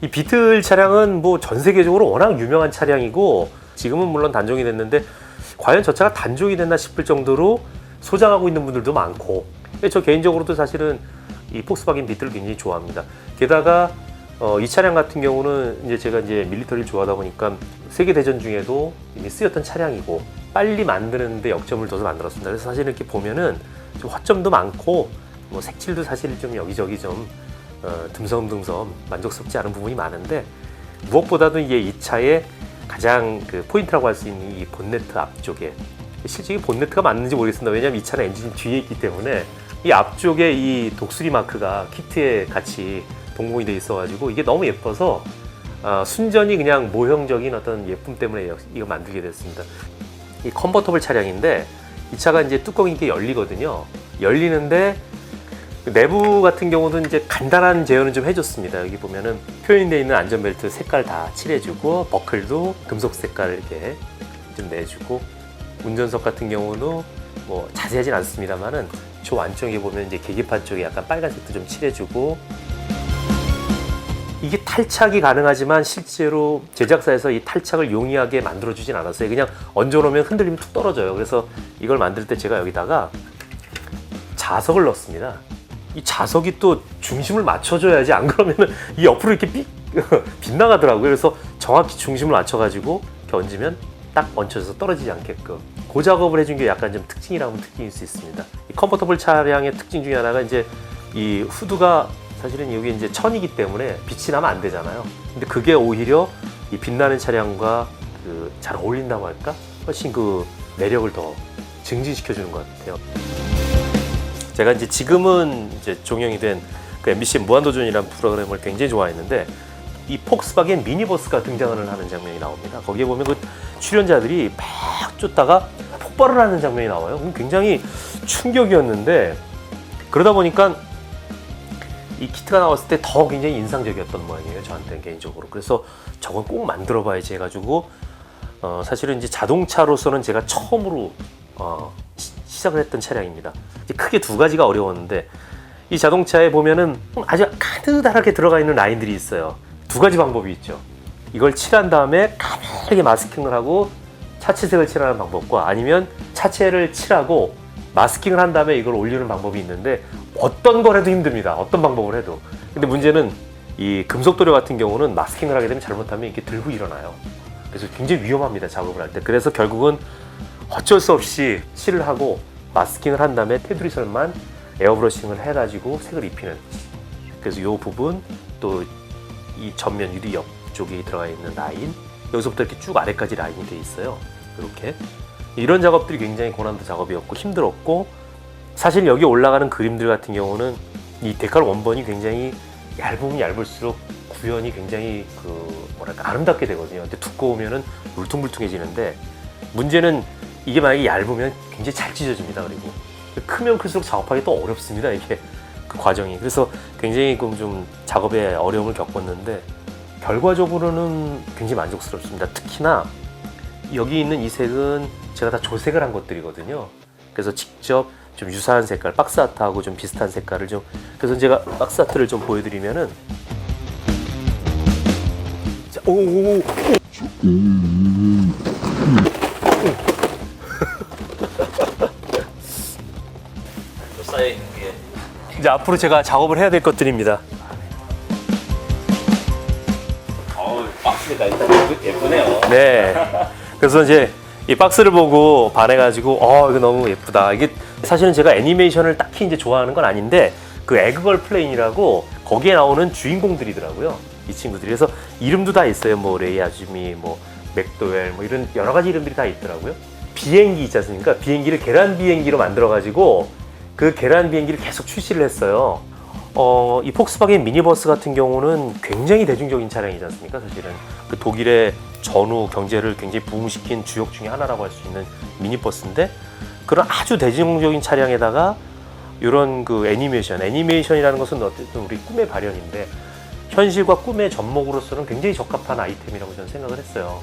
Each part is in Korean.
이 비틀 차량은 뭐 전 세계적으로 워낙 유명한 차량이고 지금은 물론 단종이 됐는데 과연 저 차가 단종이 됐나 싶을 정도로 소장하고 있는 분들도 많고 저 개인적으로도 사실은 이 폭스바겐 비틀을 굉장히 좋아합니다. 게다가 어, 이 차량 같은 경우는 이제 제가 이제 밀리터리를 좋아하다 보니까 세계 대전 중에도 쓰였던 차량이고 빨리 만드는데 역점을 둬서 만들었습니다. 그래서 사실 이렇게 보면은 좀 허점도 많고 뭐 색칠도 사실 좀 여기저기 좀 어, 듬성듬성 만족스럽지 않은 부분이 많은데 무엇보다도 이게 이 차의 가장 그 포인트라고 할 수 있는 이 본네트 앞쪽에 실제 이 본네트가 맞는지 모르겠습니다. 왜냐하면 이 차는 엔진이 뒤에 있기 때문에 이 앞쪽에 이 독수리 마크가 키트에 같이 동봉이 돼 있어가지고 이게 너무 예뻐서 어, 순전히 그냥 모형적인 어떤 예쁨 때문에 역- 이거 만들게 됐습니다. 이 컨버터블 차량인데 이 차가 이제 뚜껑이 이렇게 열리거든요. 열리는데 그 내부 같은 경우는 이제 간단한 제어는 좀 해줬습니다. 여기 보면은 표현되어 있는 안전벨트 색깔 다 칠해주고 버클도 금속 색깔 이렇게 좀 내주고 운전석 같은 경우는 뭐 자세하진 않습니다만은 저 안쪽에 보면 이제 계기판 쪽에 약간 빨간색도 좀 칠해주고 이게 탈착이 가능하지만 실제로 제작사에서 이 탈착을 용이하게 만들어주진 않았어요. 그냥 얹어놓으면 흔들리면 툭 떨어져요. 그래서 이걸 만들 때 제가 여기다가 자석을 넣습니다. 이 자석이 또 중심을 맞춰줘야지 안 그러면은 이 옆으로 이렇게 삐, 빗나가더라고요. 그래서 정확히 중심을 맞춰가지고 얹으면 딱 얹혀져서 떨어지지 않게끔 그 작업을 해준 게 약간 좀 특징이라면 특징일 수 있습니다. 이 컨버터블 차량의 특징 중에 하나가 이제 이 후드가 사실은 여기 이제 천이기 때문에 빛이 나면 안 되잖아요. 근데 그게 오히려 이 빛나는 차량과 그 잘 어울린다고 할까? 훨씬 그 매력을 더 증진시켜 주는 것 같아요. 제가 이제 지금은 이제 종영이 된 그 MBC 무한도전이라는 프로그램을 굉장히 좋아했는데 이 폭스바겐 미니버스가 등장을 하는 장면이 나옵니다. 거기에 보면 그 출연자들이 막 쫓다가 폭발을 하는 장면이 나와요. 굉장히 충격이었는데 그러다 보니까 이 키트가 나왔을 때 더 굉장히 인상적이었던 모양이에요. 저한테는 개인적으로. 그래서 저건 꼭 만들어 봐야지 해가지고 어, 사실은 이제 자동차로서는 제가 처음으로 어, 시, 시작을 했던 차량입니다. 크게 두 가지가 어려웠는데 이 자동차에 보면은 아주 가느다랗게 들어가 있는 라인들이 있어요. 두 가지 방법이 있죠. 이걸 칠한 다음에 가늘게 마스킹을 하고 차체색을 칠하는 방법과 아니면 차체를 칠하고 마스킹을 한 다음에 이걸 올리는 방법이 있는데 어떤 걸 해도 힘듭니다. 어떤 방법을 해도. 근데 문제는 이 금속 도료 같은 경우는 마스킹을 하게 되면 잘못하면 이렇게 들고 일어나요. 그래서 굉장히 위험합니다. 작업을 할 때. 그래서 결국은 어쩔 수 없이 칠을 하고 마스킹을 한 다음에 테두리설만 에어브러싱을 해가지고 색을 입히는. 그래서 이 부분 또 이 전면 유리 옆쪽에 들어가 있는 라인 여기서부터 이렇게 쭉 아래까지 라인이 돼 있어요. 이렇게 이런 작업들이 굉장히 고난도 작업이었고 힘들었고 사실 여기 올라가는 그림들 같은 경우는 이 데칼 원본이 굉장히 얇으면 얇을수록 구현이 굉장히 그 뭐랄까 아름답게 되거든요. 근데 두꺼우면은 울퉁불퉁해지는데 문제는 이게 만약에 얇으면 굉장히 잘 찢어집니다. 그리고 크면 클수록 작업하기 또 어렵습니다. 이게 그 과정이 그래서 굉장히 그좀 작업에 어려움을 겪었는데 결과적으로는 굉장히 만족스럽습니다. 특히나 여기 있는 이 색은 제가 다 조색을 한 것들이거든요. 그래서 직접 좀 유사한 색깔, 박스 아트하고 좀 비슷한 색깔을 좀 그래서 제가 박스 아트를 좀 보여드리면은 자, 오, 오, 오. 쌓여 있는 게 이제 앞으로 제가 작업을 해야 될 것들입니다. 어우 박스가 일단 예쁘- 예쁘네요. 네. 그래서 이제 이 박스를 보고 반해가지고 어 이거 너무 예쁘다. 이게 사실은 제가 애니메이션을 딱히 이제 좋아하는 건 아닌데 그 에그걸 플레인이라고 거기에 나오는 주인공들이더라고요. 이 친구들이 그래서 이름도 다 있어요. 뭐 레이 아즈미, 뭐 맥도웰, 뭐 이런 여러 가지 이름들이 다 있더라고요. 비행기 있지 않습니까? 비행기를 계란 비행기로 만들어가지고 그 계란 비행기를 계속 출시를 했어요. 어, 이 폭스바겐 미니버스 같은 경우는 굉장히 대중적인 차량이지 않습니까? 사실은 그 독일의 전후 경제를 굉장히 부흥시킨 주역 중에 하나라고 할 수 있는 미니버스인데 그런 아주 대중적인 차량에다가 이런 그 애니메이션, 애니메이션이라는 것은 어쨌든 우리 꿈의 발현인데 현실과 꿈의 접목으로서는 굉장히 적합한 아이템이라고 저는 생각을 했어요.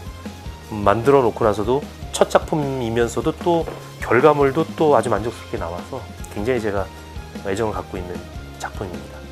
음, 만들어 놓고 나서도 첫 작품이면서도 또 결과물도 또 아주 만족스럽게 나와서 굉장히 제가 애정을 갖고 있는 작품입니다.